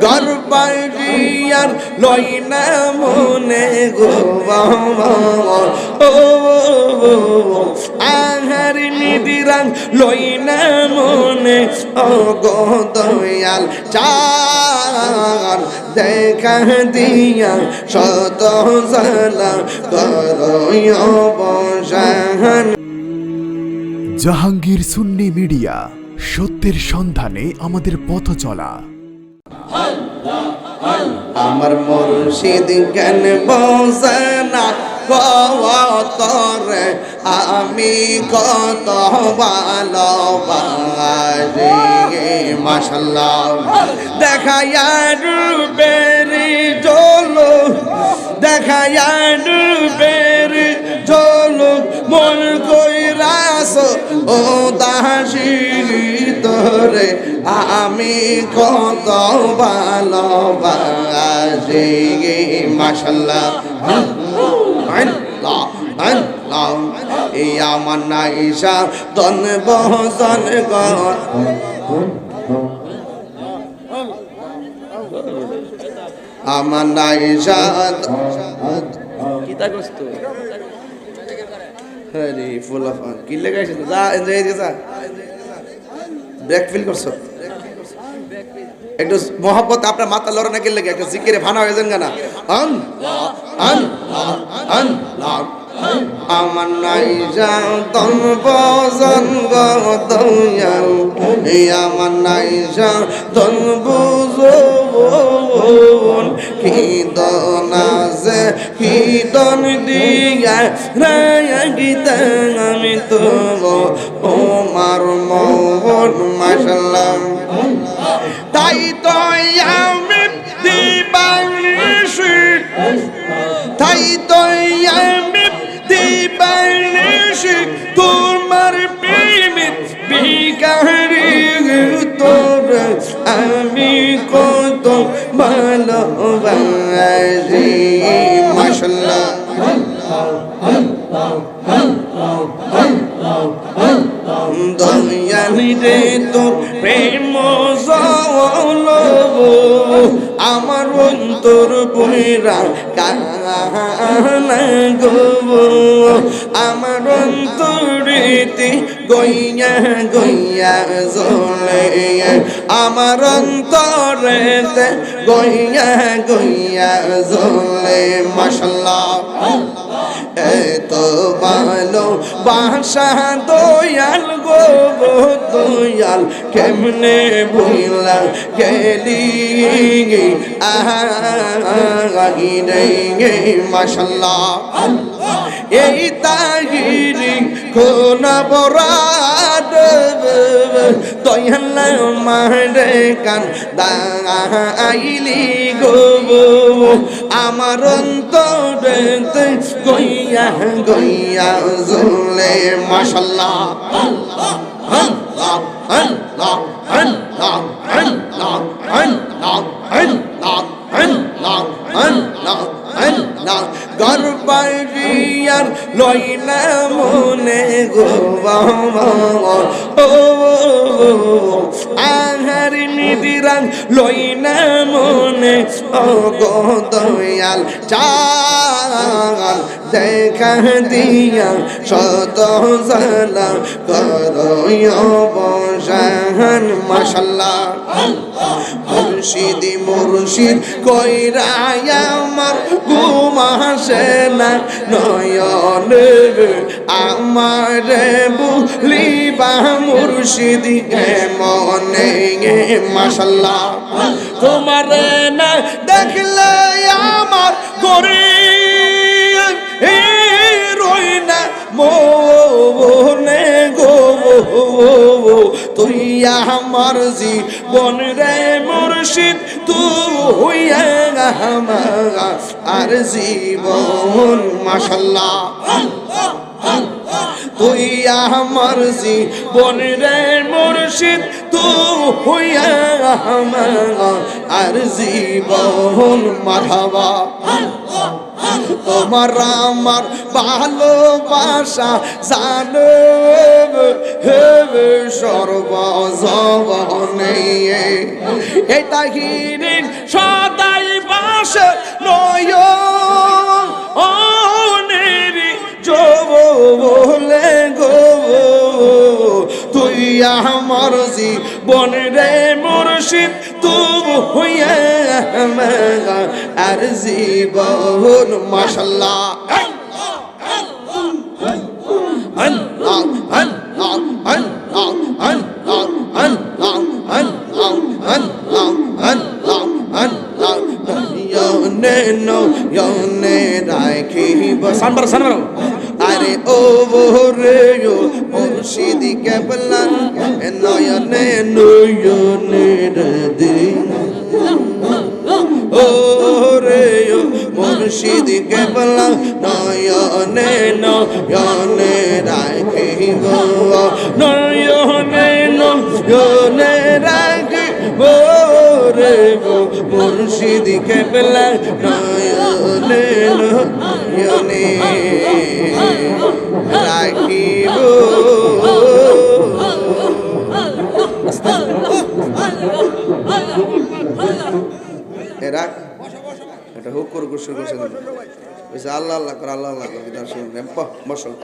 গর্বাইয়ার লই না মনে গো আহার নিদিরাং লই না মনে। ও গো দয়াল চার দেখা দিয়া শত বসান। জাহাঙ্গীর সুন্নি মিডিয়া, সত্যের সন্ধানে আমাদের পথ চলা। আমার মুর্শিদ জ্ঞান বসনা করে আমি কত ভালোবাসি। মাশাল্লাহ। দেখায়া রূপেরি চলো দেখায়া রূপেরি চলো মন কইরাস ও দাসী। রে আমি কত ভালোবাসি মাসাল্লাহ এই আমার না ঈশা বহন আমার না হরে ফুল কি লেগেছে যা এনজয় ব্রেক ফিল করছো একটু মোহব্বত আপনার মাথা লড়ে নাকি লেগে একটা জিকিরে ভানা হয়ে যান গানা আন আন আন আমার নাই যাতন বজন গদয়াল আমার নাই যাতন বুজন কীর্তন আছে কীর্তন দিয়া, রায়া গীতা আমি তোব তোমার মোহন মাসালাম তাই তো আমি কত ভালোবাসি। দয়ালি রে তোর প্রেম আমার অন্তর বইরা কানা গো আমার অন্তরেতে গইয়া গইয়া জলে আমার অন্তরেতে গইয়া গইয়া জলে মাশাল্লাহ। তো ভালো বাসা দয়াল গো গো দয়াল, কেমনে ভুলা গেলি আহি রে মশাল্লা এই তাগিরি খোনা বরাদ দয়াল মারে কান দাইলি গো আমার অন্তরেতে গইয়া গইয়া জুলে মাশাল্লাহ। আল্লাহ আল্লাহ আল্লাহ আল্লাহ আল্লাহ আল্লাহ আল্লাহ আল্লাহ আল্লাহ আল্লাহ। গর্বাইয়ার লইলা মনে গো আহার নিদিরাং লইনা মনে। ও চাল দেখা দিয়া শত সালা করয় বসান মুর্শিদ মুর্শিদ কইরাই আমার ঘুম আসে না। নয়ন আমার বুলিবা মুর্শিদ মনে মাশাল্লাহ। তোমার না দেখলে আমার করে রই না মনে। তুই আমার জীবন রে মুর্শিদ, তুই আমার আর জীবন, মাশাল্লাহ। তুই আমার জীবন রে মুর্শিদ, তুই আমার আর জীবন মাধাবা তোমার আমার ভালোবাসা জানো হেবে সর্বজবনে এটা হিরিন সদাই বাসে নয় দিয়া আমার জীবন রে মুর্শিদ তুম হইয়া আর জীবন মাশাল্লাহ। Sanbar Sanbar. আরে ও রে ও মুর্শিদি কেবলা নয়নে নয়নে দিন ও রে ও মুর্শিদি কেবলা, নয়নে নয়নে রাখিব নয়নে নয়নে রাখিব রে ও মুর্শিদি কেবলা, নয়নে নয়নে রাখিব আল্লাহ আল্লাহ করে আল্লাহ আল্লাহ করে। দর্শন বসল